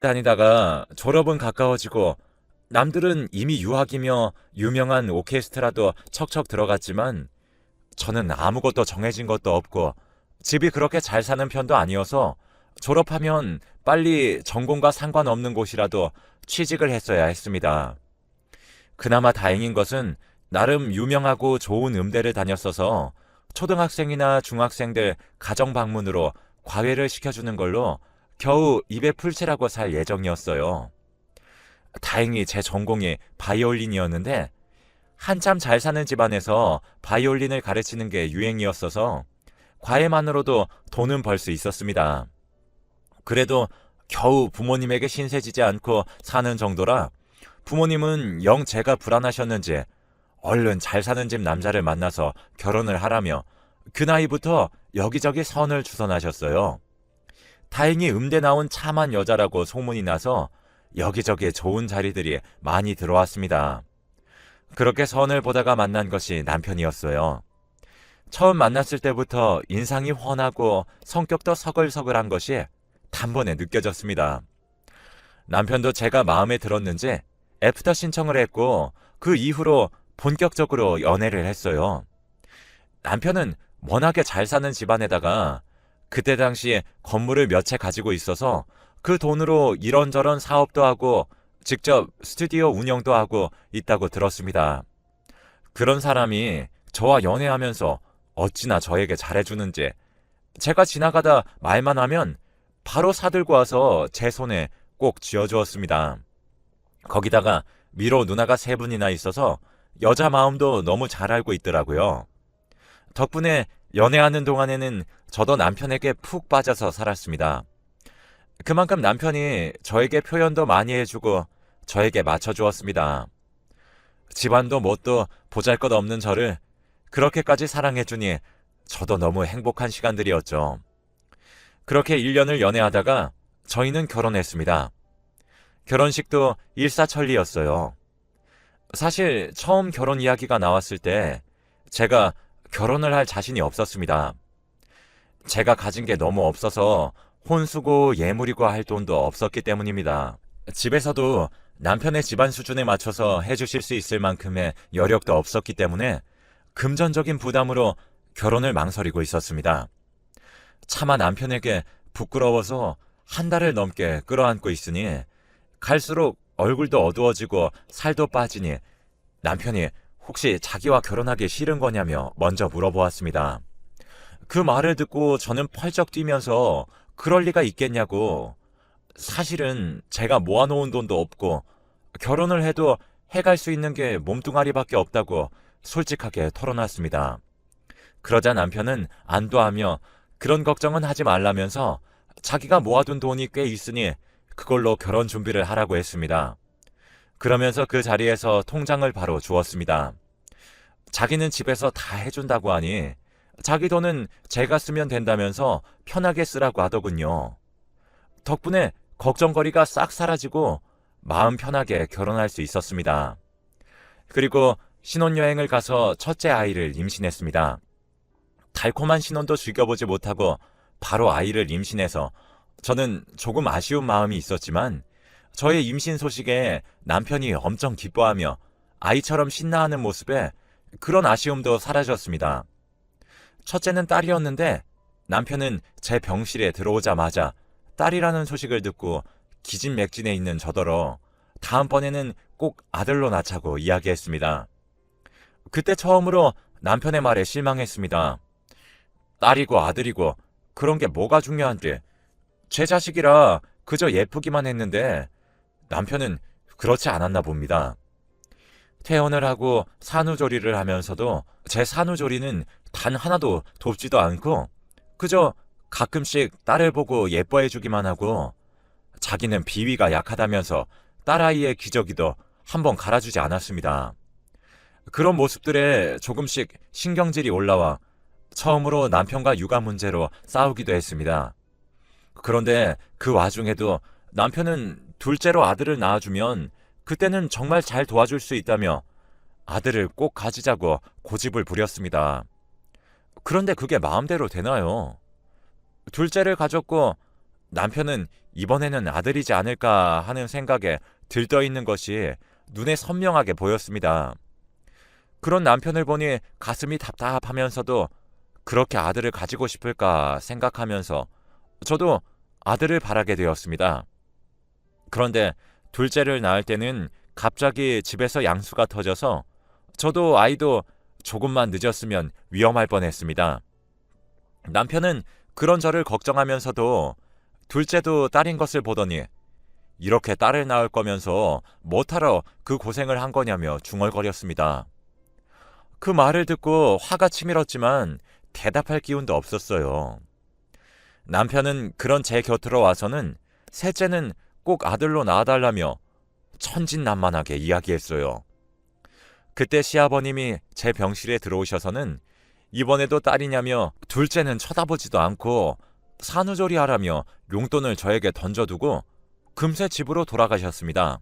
다니다가 졸업은 가까워지고 남들은 이미 유학이며 유명한 오케스트라도 척척 들어갔지만 저는 아무것도 정해진 것도 없고 집이 그렇게 잘 사는 편도 아니어서 졸업하면 빨리 전공과 상관없는 곳이라도 취직을 했어야 했습니다. 그나마 다행인 것은 나름 유명하고 좋은 음대를 다녔어서 초등학생이나 중학생들 가정 방문으로 과외를 시켜주는 걸로 겨우 입에 풀칠하고 살 예정이었어요. 다행히 제 전공이 바이올린이었는데 한참 잘 사는 집안에서 바이올린을 가르치는 게 유행이었어서 과외만으로도 돈은 벌 수 있었습니다. 그래도 겨우 부모님에게 신세지지 않고 사는 정도라 부모님은 영 제가 불안하셨는지 얼른 잘 사는 집 남자를 만나서 결혼을 하라며 그 나이부터 여기저기 선을 주선하셨어요. 다행히 음대 나온 참한 여자라고 소문이 나서 여기저기 좋은 자리들이 많이 들어왔습니다. 그렇게 선을 보다가 만난 것이 남편이었어요. 처음 만났을 때부터 인상이 훤하고 성격도 서글서글한 것이 단번에 느껴졌습니다. 남편도 제가 마음에 들었는지 애프터 신청을 했고 그 이후로 본격적으로 연애를 했어요. 남편은 워낙에 잘 사는 집안에다가 그때 당시에 건물을 몇 채 가지고 있어서 그 돈으로 이런저런 사업도 하고 직접 스튜디오 운영도 하고 있다고 들었습니다. 그런 사람이 저와 연애하면서 어찌나 저에게 잘해주는지 제가 지나가다 말만 하면 바로 사들고 와서 제 손에 꼭 쥐어주었습니다. 거기다가 미로 누나가 세 분이나 있어서 여자 마음도 너무 잘 알고 있더라고요. 덕분에 연애하는 동안에는 저도 남편에게 푹 빠져서 살았습니다. 그만큼 남편이 저에게 표현도 많이 해주고 저에게 맞춰주었습니다. 집안도 뭣도 보잘 것 없는 저를 그렇게까지 사랑해주니 저도 너무 행복한 시간들이었죠. 그렇게 1년을 연애하다가 저희는 결혼했습니다. 결혼식도 일사천리였어요. 사실 처음 결혼 이야기가 나왔을 때 제가 결혼을 할 자신이 없었습니다. 제가 가진 게 너무 없어서 혼수고 예물이고 할 돈도 없었기 때문입니다. 집에서도 남편의 집안 수준에 맞춰서 해주실 수 있을 만큼의 여력도 없었기 때문에 금전적인 부담으로 결혼을 망설이고 있었습니다. 차마 남편에게 부끄러워서 한 달을 넘게 끌어안고 있으니 갈수록 얼굴도 어두워지고 살도 빠지니 남편이 혹시 자기와 결혼하기 싫은 거냐며 먼저 물어보았습니다. 그 말을 듣고 저는 펄쩍 뛰면서 그럴 리가 있겠냐고 사실은 제가 모아놓은 돈도 없고 결혼을 해도 해갈 수 있는 게 몸뚱아리밖에 없다고 솔직하게 털어놨습니다. 그러자 남편은 안도하며 그런 걱정은 하지 말라면서 자기가 모아둔 돈이 꽤 있으니 그걸로 결혼 준비를 하라고 했습니다. 그러면서 그 자리에서 통장을 바로 주었습니다. 자기는 집에서 다 해준다고 하니 자기 돈은 제가 쓰면 된다면서 편하게 쓰라고 하더군요. 덕분에 걱정거리가 싹 사라지고 마음 편하게 결혼할 수 있었습니다. 그리고 신혼여행을 가서 첫째 아이를 임신했습니다. 달콤한 신혼도 즐겨보지 못하고 바로 아이를 임신해서 저는 조금 아쉬운 마음이 있었지만 저의 임신 소식에 남편이 엄청 기뻐하며 아이처럼 신나하는 모습에 그런 아쉬움도 사라졌습니다. 첫째는 딸이었는데 남편은 제 병실에 들어오자마자 딸이라는 소식을 듣고 기진맥진해 있는 저더러 다음번에는 꼭 아들로 낳자고 이야기했습니다. 그때 처음으로 남편의 말에 실망했습니다. 딸이고 아들이고 그런 게 뭐가 중요한데 제 자식이라 그저 예쁘기만 했는데 남편은 그렇지 않았나 봅니다. 퇴원을 하고 산후조리를 하면서도 제 산후조리는 단 하나도 돕지도 않고 그저 가끔씩 딸을 보고 예뻐해 주기만 하고 자기는 비위가 약하다면서 딸아이의 기저귀도 한번 갈아주지 않았습니다. 그런 모습들에 조금씩 신경질이 올라와 처음으로 남편과 육아 문제로 싸우기도 했습니다. 그런데 그 와중에도 남편은 둘째로 아들을 낳아주면 그때는 정말 잘 도와줄 수 있다며 아들을 꼭 가지자고 고집을 부렸습니다. 그런데 그게 마음대로 되나요? 둘째를 가졌고 남편은 이번에는 아들이지 않을까 하는 생각에 들떠 있는 것이 눈에 선명하게 보였습니다. 그런 남편을 보니 가슴이 답답하면서도 그렇게 아들을 가지고 싶을까 생각하면서 저도 아들을 바라게 되었습니다. 그런데 둘째를 낳을 때는 갑자기 집에서 양수가 터져서 저도 아이도 조금만 늦었으면 위험할 뻔했습니다. 남편은 그런 저를 걱정하면서도 둘째도 딸인 것을 보더니 이렇게 딸을 낳을 거면서 못하러 그 고생을 한 거냐며 중얼거렸습니다. 그 말을 듣고 화가 치밀었지만 대답할 기운도 없었어요. 남편은 그런 제 곁으로 와서는 셋째는 꼭 아들로 낳아달라며 천진난만하게 이야기했어요. 그때 시아버님이 제 병실에 들어오셔서는 이번에도 딸이냐며 둘째는 쳐다보지도 않고 산후조리 하라며 용돈을 저에게 던져두고 금세 집으로 돌아가셨습니다.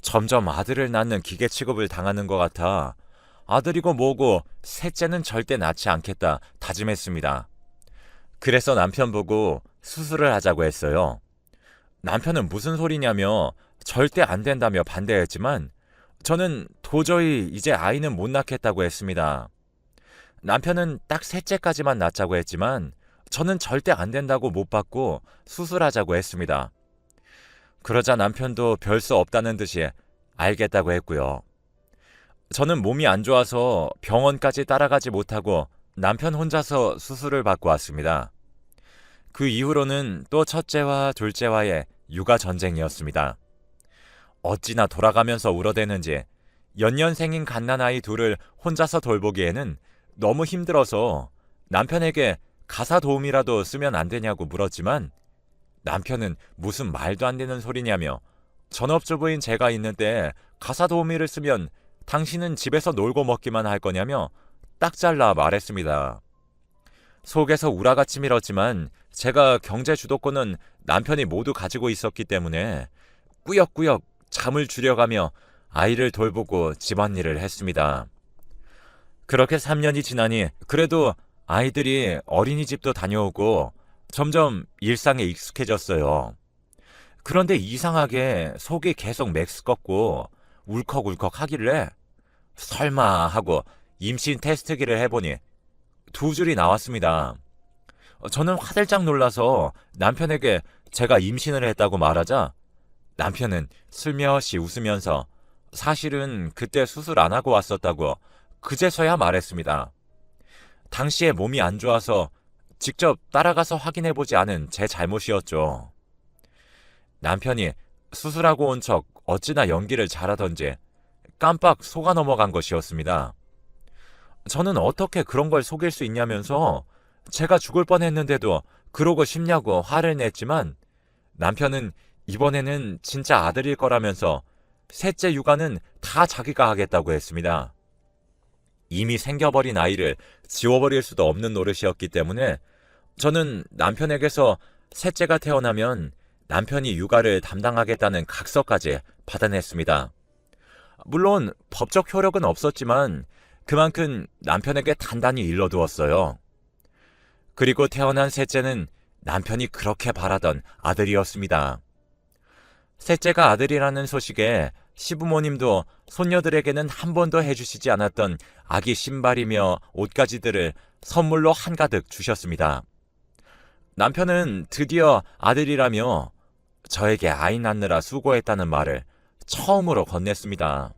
점점 아들을 낳는 기계 취급을 당하는 것 같아 아들이고 뭐고 셋째는 절대 낳지 않겠다 다짐했습니다. 그래서 남편 보고 수술을 하자고 했어요. 남편은 무슨 소리냐며 절대 안 된다며 반대했지만 저는 도저히 이제 아이는 못 낳겠다고 했습니다. 남편은 딱 셋째까지만 낳자고 했지만 저는 절대 안 된다고 못 받고 수술하자고 했습니다. 그러자 남편도 별 수 없다는 듯이 알겠다고 했고요. 저는 몸이 안 좋아서 병원까지 따라가지 못하고 남편 혼자서 수술을 받고 왔습니다. 그 이후로는 또 첫째와 둘째와의 육아 전쟁이었습니다. 어찌나 돌아가면서 울어대는지 연년생인 갓난아이 둘을 혼자서 돌보기에는 너무 힘들어서 남편에게 가사 도움이라도 쓰면 안 되냐고 물었지만 남편은 무슨 말도 안 되는 소리냐며 전업주부인 제가 있는 때 가사 도우미를 쓰면 당신은 집에서 놀고 먹기만 할 거냐며 딱 잘라 말했습니다. 속에서 우라가 치밀었지만 제가 경제 주도권은 남편이 모두 가지고 있었기 때문에 꾸역꾸역 잠을 줄여가며 아이를 돌보고 집안일을 했습니다. 그렇게 3년이 지나니 그래도 아이들이 어린이집도 다녀오고 점점 일상에 익숙해졌어요. 그런데 이상하게 속이 계속 맥스껍고 울컥울컥 하길래 설마 하고 임신 테스트기를 해보니 두 줄이 나왔습니다. 저는 화들짝 놀라서 남편에게 제가 임신을 했다고 말하자 남편은 슬며시 웃으면서 사실은 그때 수술 안 하고 왔었다고 그제서야 말했습니다. 당시에 몸이 안 좋아서 직접 따라가서 확인해보지 않은 제 잘못이었죠. 남편이 수술하고 온 척 어찌나 연기를 잘하던지 깜빡 속아 넘어간 것이었습니다. 저는 어떻게 그런 걸 속일 수 있냐면서 제가 죽을 뻔했는데도 그러고 싶냐고 화를 냈지만 남편은 이번에는 진짜 아들일 거라면서 셋째 육아는 다 자기가 하겠다고 했습니다. 이미 생겨버린 아이를 지워버릴 수도 없는 노릇이었기 때문에 저는 남편에게서 셋째가 태어나면 남편이 육아를 담당하겠다는 각서까지 받아냈습니다. 물론 법적 효력은 없었지만 그만큼 남편에게 단단히 일러두었어요. 그리고 태어난 셋째는 남편이 그렇게 바라던 아들이었습니다. 셋째가 아들이라는 소식에 시부모님도 손녀들에게는 한 번도 해주시지 않았던 아기 신발이며 옷가지들을 선물로 한가득 주셨습니다. 남편은 드디어 아들이라며 저에게 아이 낳느라 수고했다는 말을 처음으로 건넸습니다.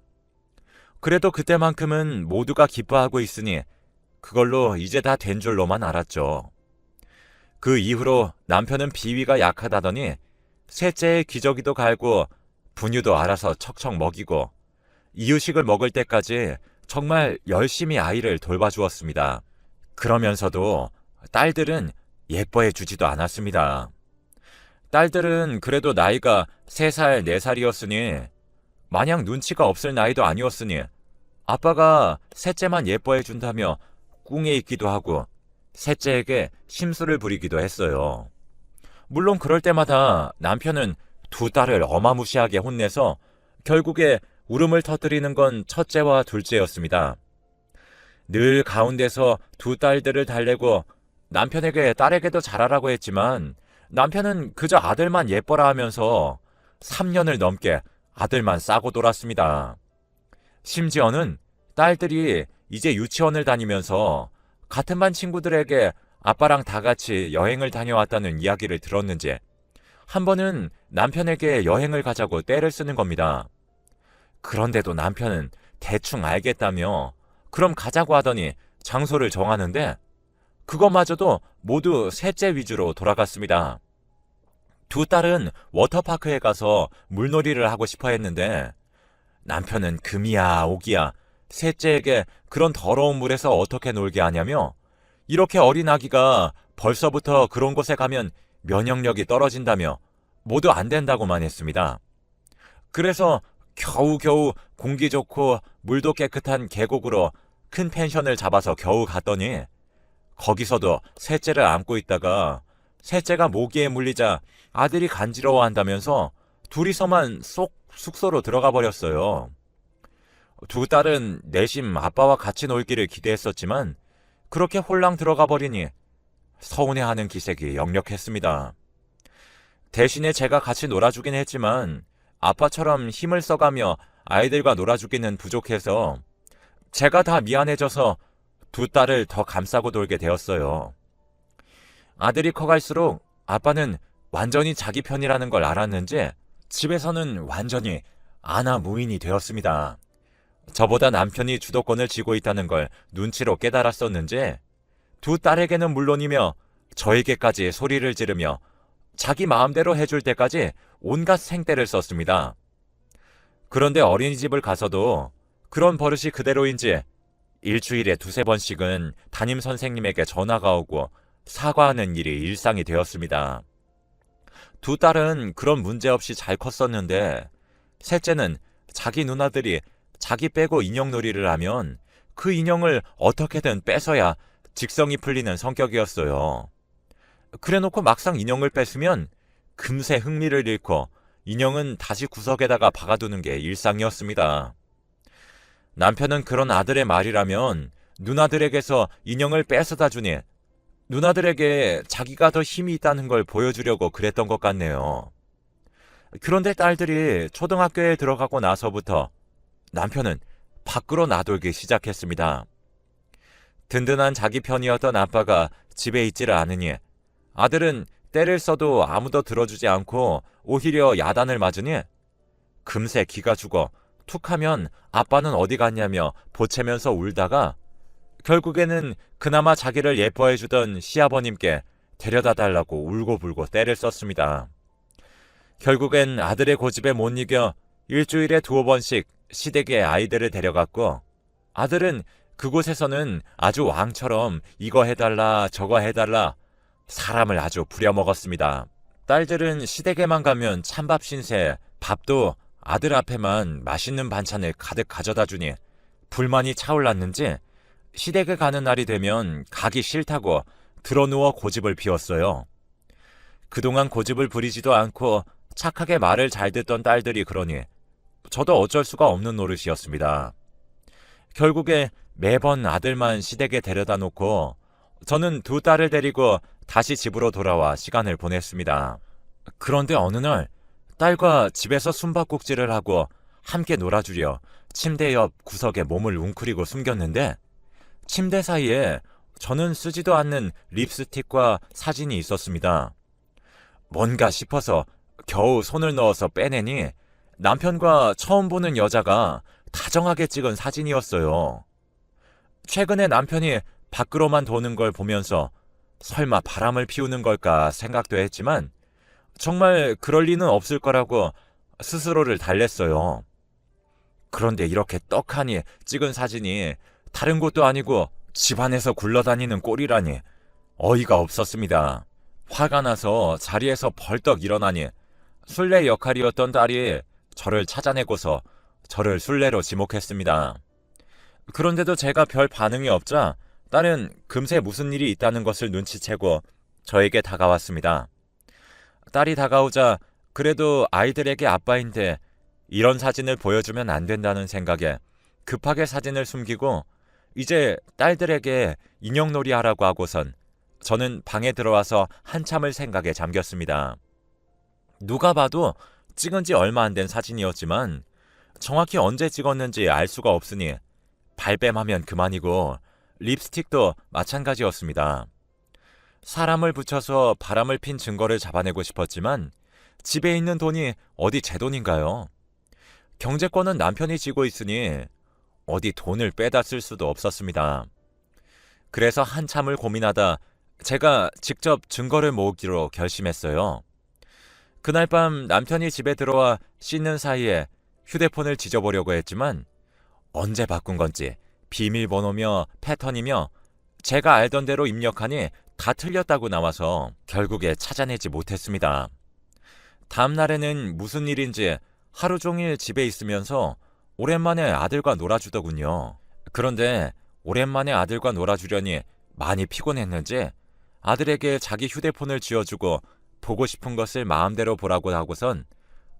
그래도 그때만큼은 모두가 기뻐하고 있으니 그걸로 이제 다 된 줄로만 알았죠. 그 이후로 남편은 비위가 약하다더니 셋째의 기저귀도 갈고 분유도 알아서 척척 먹이고 이유식을 먹을 때까지 정말 열심히 아이를 돌봐주었습니다. 그러면서도 딸들은 예뻐해 주지도 않았습니다. 딸들은 그래도 나이가 3살, 4살이었으니 마냥 눈치가 없을 나이도 아니었으니 아빠가 셋째만 예뻐해 준다며 꿍에 있기도 하고 셋째에게 심술을 부리기도 했어요. 물론 그럴 때마다 남편은 두 딸을 어마무시하게 혼내서 결국에 울음을 터뜨리는 건 첫째와 둘째였습니다. 늘 가운데서 두 딸들을 달래고 남편에게 딸에게도 잘하라고 했지만 남편은 그저 아들만 예뻐라 하면서 3년을 넘게 아들만 싸고 돌았습니다. 심지어는 딸들이 이제 유치원을 다니면서 같은 반 친구들에게 아빠랑 다 같이 여행을 다녀왔다는 이야기를 들었는지 한 번은 남편에게 여행을 가자고 떼를 쓰는 겁니다. 그런데도 남편은 대충 알겠다며 그럼 가자고 하더니 장소를 정하는데 그것마저도 모두 셋째 위주로 돌아갔습니다. 두 딸은 워터파크에 가서 물놀이를 하고 싶어 했는데 남편은 금이야 오기야 셋째에게 그런 더러운 물에서 어떻게 놀게 하냐며 이렇게 어린 아기가 벌써부터 그런 곳에 가면 면역력이 떨어진다며 모두 안 된다고만 했습니다. 그래서 겨우겨우 공기 좋고 물도 깨끗한 계곡으로 큰 펜션을 잡아서 겨우 갔더니 거기서도 셋째를 안고 있다가 셋째가 모기에 물리자 아들이 간지러워 한다면서 둘이서만 쏙 숙소로 들어가 버렸어요. 두 딸은 내심 아빠와 같이 놀기를 기대했었지만 그렇게 홀랑 들어가 버리니 서운해하는 기색이 역력했습니다. 대신에 제가 같이 놀아주긴 했지만 아빠처럼 힘을 써가며 아이들과 놀아주기는 부족해서 제가 다 미안해져서 두 딸을 더 감싸고 놀게 되었어요. 아들이 커갈수록 아빠는 완전히 자기 편이라는 걸 알았는지 집에서는 완전히 아나 무인이 되었습니다. 저보다 남편이 주도권을 쥐고 있다는 걸 눈치로 깨달았었는지 두 딸에게는 물론이며 저에게까지 소리를 지르며 자기 마음대로 해줄 때까지 온갖 생떼를 썼습니다. 그런데 어린이집을 가서도 그런 버릇이 그대로인지 일주일에 두세 번씩은 담임 선생님에게 전화가 오고 사과하는 일이 일상이 되었습니다. 두 딸은 그런 문제 없이 잘 컸었는데 셋째는 자기 누나들이 자기 빼고 인형놀이를 하면 그 인형을 어떻게든 뺏어야 직성이 풀리는 성격이었어요. 그래놓고 막상 인형을 뺐으면 금세 흥미를 잃고 인형은 다시 구석에다가 박아두는 게 일상이었습니다. 남편은 그런 아들의 말이라면 누나들에게서 인형을 뺏어다 주니 누나들에게 자기가 더 힘이 있다는 걸 보여주려고 그랬던 것 같네요. 그런데 딸들이 초등학교에 들어가고 나서부터 남편은 밖으로 나돌기 시작했습니다. 든든한 자기 편이었던 아빠가 집에 있지를 않으니 아들은 때를 써도 아무도 들어주지 않고 오히려 야단을 맞으니 금세 기가 죽어 툭 하면 아빠는 어디 갔냐며 보채면서 울다가 결국에는 그나마 자기를 예뻐해주던 시아버님께 데려다 달라고 울고불고 때를 썼습니다. 결국엔 아들의 고집에 못 이겨 일주일에 두어 번씩 시댁에 아이들을 데려갔고 아들은 그곳에서는 아주 왕처럼 이거 해달라 저거 해달라 사람을 아주 부려먹었습니다. 딸들은 시댁에만 가면 찬밥 신세 밥도 아들 앞에만 맛있는 반찬을 가득 가져다 주니 불만이 차올랐는지 시댁에 가는 날이 되면 가기 싫다고 드러누워 고집을 피웠어요. 그동안 고집을 부리지도 않고 착하게 말을 잘 듣던 딸들이 그러니 저도 어쩔 수가 없는 노릇이었습니다. 결국에 매번 아들만 시댁에 데려다 놓고 저는 두 딸을 데리고 다시 집으로 돌아와 시간을 보냈습니다. 그런데 어느 날 딸과 집에서 숨바꼭질을 하고 함께 놀아주려 침대 옆 구석에 몸을 웅크리고 숨겼는데 침대 사이에 저는 쓰지도 않는 립스틱과 사진이 있었습니다. 뭔가 싶어서 겨우 손을 넣어서 빼내니 남편과 처음 보는 여자가 다정하게 찍은 사진이었어요. 최근에 남편이 밖으로만 도는 걸 보면서 설마 바람을 피우는 걸까 생각도 했지만 정말 그럴 리는 없을 거라고 스스로를 달랬어요. 그런데 이렇게 떡하니 찍은 사진이 다른 곳도 아니고 집안에서 굴러다니는 꼴이라니 어이가 없었습니다. 화가 나서 자리에서 벌떡 일어나니 술래 역할이었던 딸이 저를 찾아내고서 저를 술래로 지목했습니다. 그런데도 제가 별 반응이 없자 딸은 금세 무슨 일이 있다는 것을 눈치채고 저에게 다가왔습니다. 딸이 다가오자 그래도 아이들에게 아빠인데 이런 사진을 보여주면 안 된다는 생각에 급하게 사진을 숨기고 이제 딸들에게 인형놀이 하라고 하고선 저는 방에 들어와서 한참을 생각에 잠겼습니다. 누가 봐도 찍은 지 얼마 안 된 사진이었지만 정확히 언제 찍었는지 알 수가 없으니 발뺌하면 그만이고 립스틱도 마찬가지였습니다. 사람을 붙여서 바람을 핀 증거를 잡아내고 싶었지만 집에 있는 돈이 어디 제 돈인가요? 경제권은 남편이 쥐고 있으니 어디 돈을 빼다 쓸 수도 없었습니다. 그래서 한참을 고민하다 제가 직접 증거를 모으기로 결심했어요. 그날 밤 남편이 집에 들어와 씻는 사이에 휴대폰을 지져보려고 했지만 언제 바꾼 건지 비밀번호며 패턴이며 제가 알던 대로 입력하니 다 틀렸다고 나와서 결국에 찾아내지 못했습니다. 다음 날에는 무슨 일인지 하루 종일 집에 있으면서 오랜만에 아들과 놀아주더군요. 그런데 오랜만에 아들과 놀아주려니 많이 피곤했는지 아들에게 자기 휴대폰을 쥐어주고 보고 싶은 것을 마음대로 보라고 하고선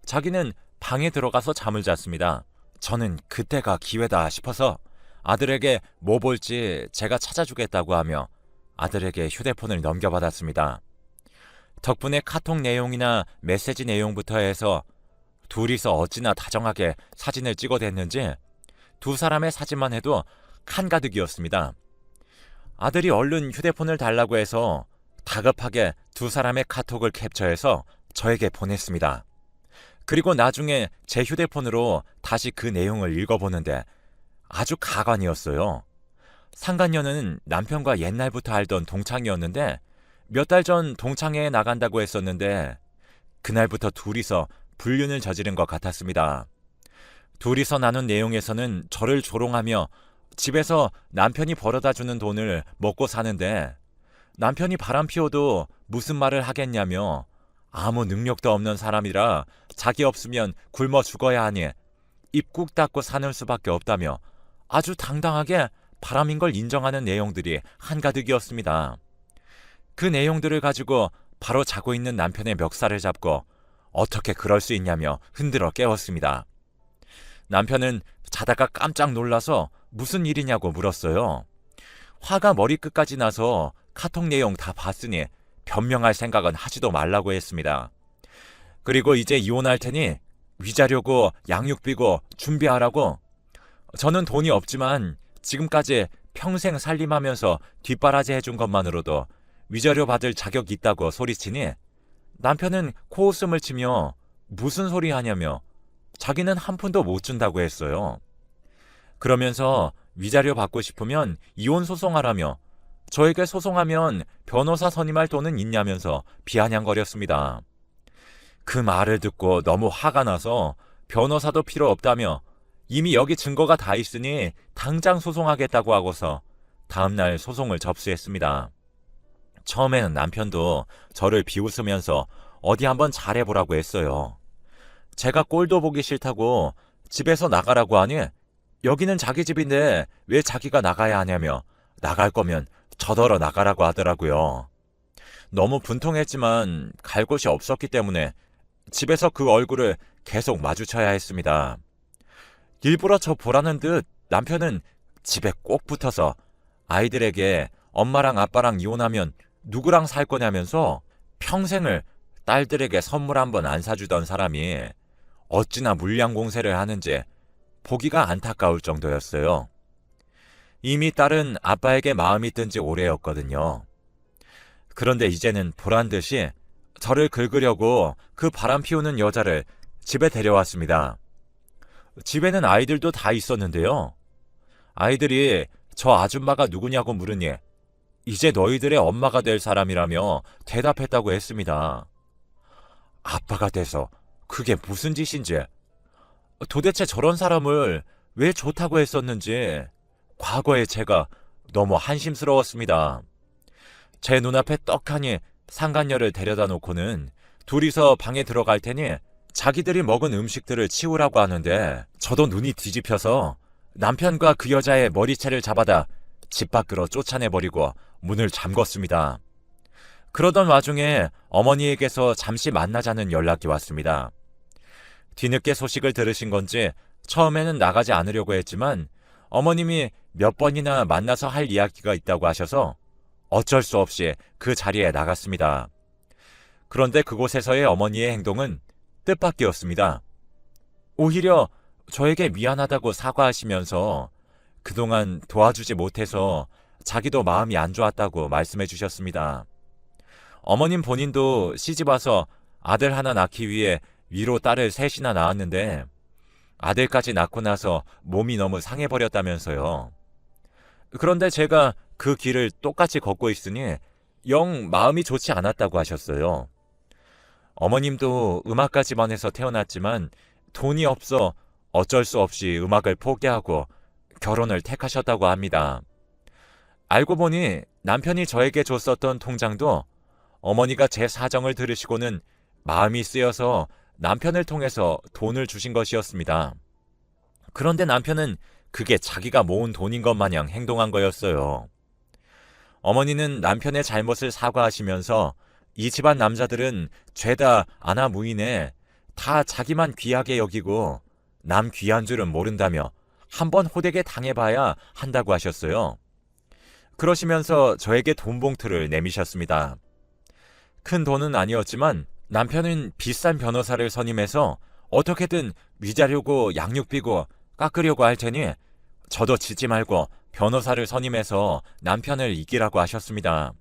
자기는 방에 들어가서 잠을 잤습니다. 저는 그때가 기회다 싶어서 아들에게 뭐 볼지 제가 찾아주겠다고 하며 아들에게 휴대폰을 넘겨받았습니다. 덕분에 카톡 내용이나 메시지 내용부터 해서 둘이서 어찌나 다정하게 사진을 찍어댔는지 두 사람의 사진만 해도 한가득이었습니다. 아들이 얼른 휴대폰을 달라고 해서 다급하게 두 사람의 카톡을 캡처해서 저에게 보냈습니다. 그리고 나중에 제 휴대폰으로 다시 그 내용을 읽어보는데 아주 가관이었어요. 상간녀는 남편과 옛날부터 알던 동창이었는데 몇 달 전 동창회에 나간다고 했었는데 그날부터 둘이서 불륜을 저지른 것 같았습니다. 둘이서 나눈 내용에서는 저를 조롱하며 집에서 남편이 벌어다 주는 돈을 먹고 사는데 남편이 바람 피워도 무슨 말을 하겠냐며 아무 능력도 없는 사람이라 자기 없으면 굶어 죽어야 하니 입꾹 닫고 사는 수밖에 없다며 아주 당당하게 바람인 걸 인정하는 내용들이 한가득이었습니다. 그 내용들을 가지고 바로 자고 있는 남편의 멱살을 잡고 어떻게 그럴 수 있냐며 흔들어 깨웠습니다. 남편은 자다가 깜짝 놀라서 무슨 일이냐고 물었어요. 화가 머리끝까지 나서 카톡 내용 다 봤으니 변명할 생각은 하지도 말라고 했습니다. 그리고 이제 이혼할 테니 위자료고 양육비고 준비하라고 저는 돈이 없지만 지금까지 평생 살림하면서 뒷바라지 해준 것만으로도 위자료 받을 자격이 있다고 소리치니 남편은 코웃음을 치며 무슨 소리 하냐며 자기는 한 푼도 못 준다고 했어요. 그러면서 위자료 받고 싶으면 이혼 소송하라며 저에게 소송하면 변호사 선임할 돈은 있냐면서 비아냥거렸습니다. 그 말을 듣고 너무 화가 나서 변호사도 필요 없다며 이미 여기 증거가 다 있으니 당장 소송하겠다고 하고서 다음날 소송을 접수했습니다. 처음에는 남편도 저를 비웃으면서 어디 한번 잘해보라고 했어요. 제가 꼴도 보기 싫다고 집에서 나가라고 하니 여기는 자기 집인데 왜 자기가 나가야 하냐며 나갈 거면 저더러 나가라고 하더라고요. 너무 분통했지만 갈 곳이 없었기 때문에 집에서 그 얼굴을 계속 마주쳐야 했습니다. 일부러 저 보라는 듯 남편은 집에 꼭 붙어서 아이들에게 엄마랑 아빠랑 이혼하면 누구랑 살 거냐면서 평생을 딸들에게 선물 한 번 안 사주던 사람이 어찌나 물량 공세를 하는지 보기가 안타까울 정도였어요. 이미 딸은 아빠에게 마음이 든지 오래였거든요. 그런데 이제는 보란 듯이 저를 긁으려고 그 바람 피우는 여자를 집에 데려왔습니다. 집에는 아이들도 다 있었는데요. 아이들이 저 아줌마가 누구냐고 물으니 이제 너희들의 엄마가 될 사람이라며 대답했다고 했습니다. 아빠가 돼서 그게 무슨 짓인지, 도대체 저런 사람을 왜 좋다고 했었는지, 과거에 제가 너무 한심스러웠습니다. 제 눈앞에 떡하니 상간녀를 데려다 놓고는 둘이서 방에 들어갈 테니 자기들이 먹은 음식들을 치우라고 하는데 저도 눈이 뒤집혀서 남편과 그 여자의 머리채를 잡아다 집 밖으로 쫓아내버리고 문을 잠궜습니다. 그러던 와중에 어머니에게서 잠시 만나자는 연락이 왔습니다. 뒤늦게 소식을 들으신 건지 처음에는 나가지 않으려고 했지만 어머님이 몇 번이나 만나서 할 이야기가 있다고 하셔서 어쩔 수 없이 그 자리에 나갔습니다. 그런데 그곳에서의 어머니의 행동은 뜻밖이었습니다. 오히려 저에게 미안하다고 사과하시면서 그동안 도와주지 못해서 자기도 마음이 안 좋았다고 말씀해 주셨습니다. 어머님 본인도 시집 와서 아들 하나 낳기 위해 위로 딸을 셋이나 낳았는데 아들까지 낳고 나서 몸이 너무 상해버렸다면서요. 그런데 제가 그 길을 똑같이 걷고 있으니 영 마음이 좋지 않았다고 하셨어요. 어머님도 음악까지만 해서 태어났지만 돈이 없어 어쩔 수 없이 음악을 포기하고 결혼을 택하셨다고 합니다. 알고 보니 남편이 저에게 줬었던 통장도 어머니가 제 사정을 들으시고는 마음이 쓰여서 남편을 통해서 돈을 주신 것이었습니다. 그런데 남편은 그게 자기가 모은 돈인 것 마냥 행동한 거였어요. 어머니는 남편의 잘못을 사과하시면서 이 집안 남자들은 죄다 아나 무인에 다 자기만 귀하게 여기고 남 귀한 줄은 모른다며 한 번 호되게 당해봐야 한다고 하셨어요. 그러시면서 저에게 돈 봉투를 내미셨습니다. 큰 돈은 아니었지만 남편은 비싼 변호사를 선임해서 어떻게든 위자료고 양육비고 깎으려고 할 테니 저도 지지 말고 변호사를 선임해서 남편을 이기라고 하셨습니다.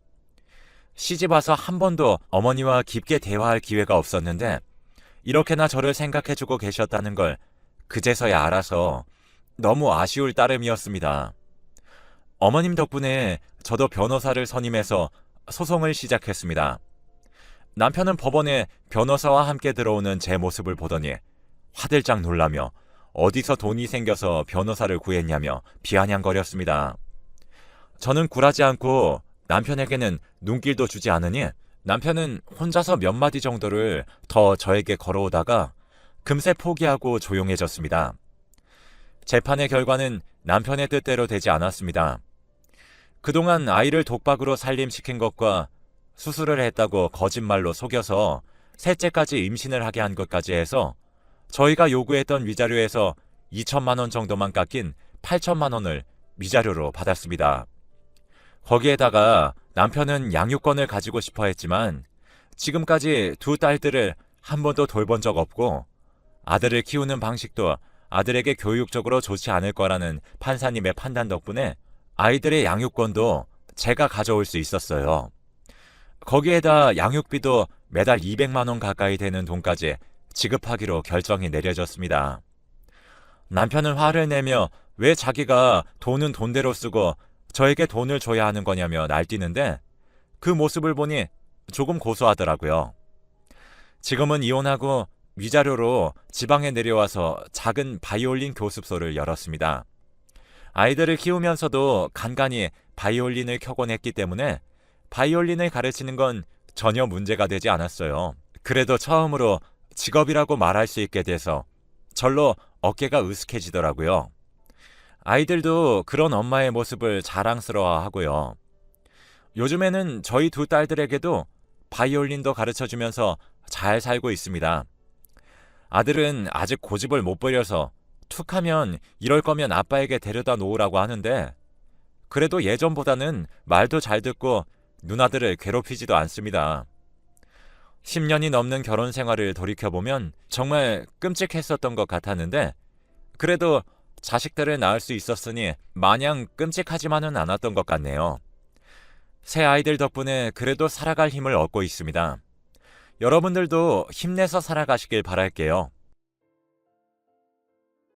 시집 와서 한 번도 어머니와 깊게 대화할 기회가 없었는데 이렇게나 저를 생각해주고 계셨다는 걸 그제서야 알아서 너무 아쉬울 따름이었습니다. 어머님 덕분에 저도 변호사를 선임해서 소송을 시작했습니다. 남편은 법원에 변호사와 함께 들어오는 제 모습을 보더니 화들짝 놀라며 어디서 돈이 생겨서 변호사를 구했냐며 비아냥거렸습니다. 저는 굴하지 않고 남편에게는 눈길도 주지 않으니 남편은 혼자서 몇 마디 정도를 더 저에게 걸어오다가 금세 포기하고 조용해졌습니다. 재판의 결과는 남편의 뜻대로 되지 않았습니다. 그동안 아이를 독박으로 살림시킨 것과 수술을 했다고 거짓말로 속여서 셋째까지 임신을 하게 한 것까지 해서 저희가 요구했던 위자료에서 2천만 원 정도만 깎인 8천만 원을 위자료로 받았습니다. 거기에다가 남편은 양육권을 가지고 싶어 했지만 지금까지 두 딸들을 한 번도 돌본 적 없고 아들을 키우는 방식도 아들에게 교육적으로 좋지 않을 거라는 판사님의 판단 덕분에 아이들의 양육권도 제가 가져올 수 있었어요. 거기에다 양육비도 매달 200만 원 가까이 되는 돈까지 지급하기로 결정이 내려졌습니다. 남편은 화를 내며 왜 자기가 돈은 돈대로 쓰고 저에게 돈을 줘야 하는 거냐며 날뛰는데 그 모습을 보니 조금 고소하더라고요. 지금은 이혼하고 위자료로 지방에 내려와서 작은 바이올린 교습소를 열었습니다. 아이들을 키우면서도 간간히 바이올린을 켜곤 했기 때문에 바이올린을 가르치는 건 전혀 문제가 되지 않았어요. 그래도 처음으로 직업이라고 말할 수 있게 돼서 절로 어깨가 으스해지더라고요. 아이들도 그런 엄마의 모습을 자랑스러워 하고요. 요즘에는 저희 두 딸들에게도 바이올린도 가르쳐 주면서 잘 살고 있습니다. 아들은 아직 고집을 못 부려서 툭 하면 이럴 거면 아빠에게 데려다 놓으라고 하는데 그래도 예전보다는 말도 잘 듣고 누나들을 괴롭히지도 않습니다. 10년이 넘는 결혼 생활을 돌이켜보면 정말 끔찍했었던 것 같았는데 그래도 자식들을 낳을 수 있었으니 마냥 끔찍하지만은 않았던 것 같네요. 새 아이들 덕분에 그래도 살아갈 힘을 얻고 있습니다. 여러분들도 힘내서 살아가시길 바랄게요.